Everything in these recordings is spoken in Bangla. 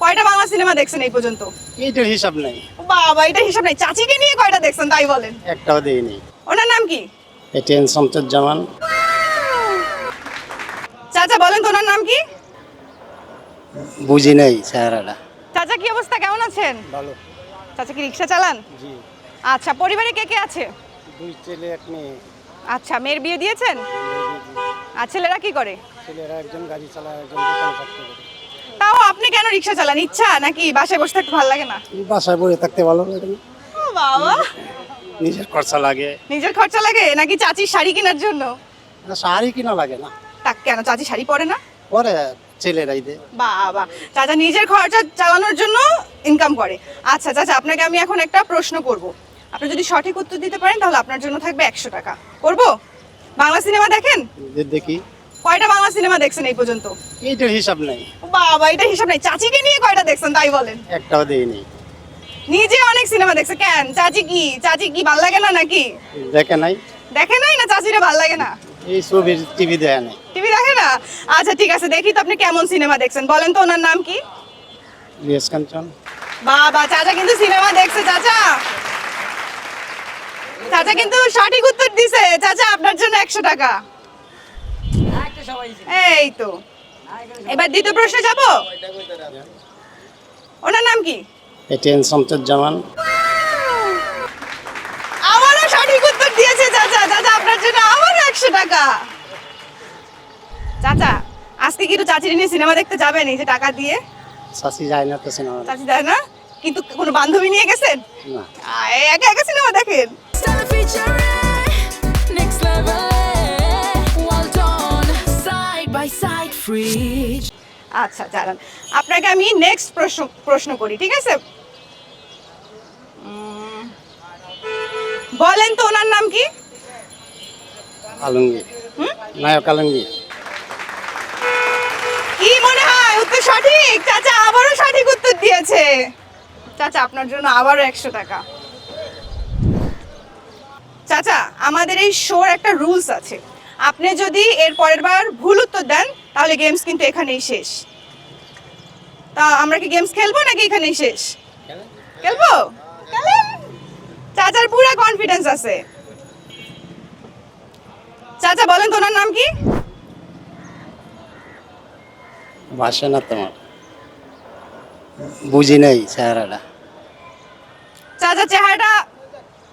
কয়টা বাংলা সিনেমা দেখছেন এই পর্যন্ত? এইটার হিসাব নাই। বাবা এটা হিসাব নাই। চাচিকে নিয়ে কয়টা দেখছেন তাই বলেন? একটাও দেয়নি ওনার নাম কি? এটিএন শামসুজ্জামান। চাচা বলেন তো ওনার নাম কি? বুঝি নাই চেহারাটা। চাচা কি অবস্থা? কেমন আছেন? ভালো। চাচা কি রিক্সা চালান? জি। আচ্ছা পরিবারে কে কে আছে? দুই ছেলে এক মেয়ে। আচ্ছা মেয়ের বিয়ে দিয়েছেন? আর ছেলেরা কি করে? ছেলেরা একজন গাড়ি চালায় একজন দোকানে তাও আপনি কেন রিক্সা চালান? ইচ্ছা নাকি বাসায় বসে থাকতে ভালো লাগে না? বাসায় পড়ে থাকতে ভালো লাগে। বাবা। নিজের খরচা লাগে। নিজের খরচা লাগে? নাকি চাচির শাড়ি কেনার জন্য? না, শাড়ি কিনা লাগে না। তা কেন? চাচি শাড়ি পরে না? পরে ছেলেরাই দে বাবা। চাচা নিজের খরচা চালানোর জন্য ইনকাম করে। আচ্ছা চাচা আপনাকে আমি এখন একটা প্রশ্ন করব। আপনি যদি সঠিক উত্তর দিতে পারেন তাহলে আপনার জন্য থাকবে একশো টাকা। করব? বাংলা সিনেমা দেখেন? দেখি। কয়টা বাংলা সিনেমা দেখছেন এই পর্যন্ত? এইটার হিসাব নাই। বাবা এটা হিসাব নাই। চাচিকে নিয়ে কয়টা দেখছেন তাই বলেন? একটাও দেয়নি নিজে অনেক সিনেমা দেখছে। কেন? চাচি কি? চাচি কি ভালো লাগে না নাকি? দেখে নাই। দেখে নাই না? চাচিরে ভালো লাগে না? এই ছবির টিভি দেয় নাই। টিভি দেখে না? আচ্ছা ঠিক আছে দেখি তো আপনি কেমন সিনেমা দেখছেন। বলেন তো ওনার নাম কি? রিয়াজ কাঞ্চন বাবা চাচা কিন্তু সিনেমা দেখছে চাচা। চাচা কিন্তু সঠিক উত্তর দিছে। চাচা আপনার জন্য একশো টাকা। এই তো। এবার দ্বিতীয় প্রশ্নে যাব? ওনার নাম কি? এটিএন শামসুজ্জামান। আমারও সঠিক উত্তর দিয়েছে চাচা। চাচা আপনার জন্য আবারও একশো টাকা। চাচা আজকে কি একটু চাচির নিয়ে সিনেমা দেখতে যাবেন এই যে টাকা দিয়ে। শাসি যায় না তো সিনেমা চাচি দেয় না? কিন্তু কোনো বান্ধবী নিয়ে গেছেন? না। একা একা সিনেমা দেখেন? আচ্ছা জানান আপনাকে আমি নেক্সট প্রশ্ন প্রশ্ন করি ঠিক আছে? বলেন তো ওনার নাম কি? আলমগীর। নায়ক আলমগীর। কি মনে হয়? উত্তর সঠিক? চাচা আবারও সঠিক উত্তর দিয়েছে। চাচা আপনার জন্য আবারও একশো টাকা। চাচা আমাদের এই শোর একটা রুলস আছে। আপনি যদি এর পরের বার ভুল উত্তর দেন তাহলে গেমস কিন্তু এখানেই শেষ। তা আমরা কি গেমস খেলব নাকি এখানেই শেষ? খেলব। চাচার পুরা কনফিডেন্স আছে। চাচা বলেন তো ওনার নাম কি? বাসে না তোমার। বুঝি নাই চেহারাটা। চাচা চেহারাটা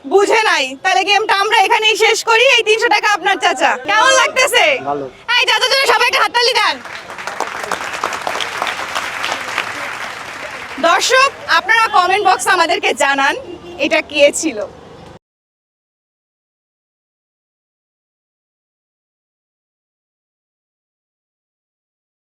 বুঝে নাই। তাহলে গেমটা আমরা এখানেই শেষ করি এই তিনশো টাকা আপনার চাচা। কেমন লাগতেছে। এই চাচার জন্য সবাই একটা হাততালি দেন। দর্শক আপনারা কমেন্ট বক্স আমাদেরকে জানান এটা কে ছিল?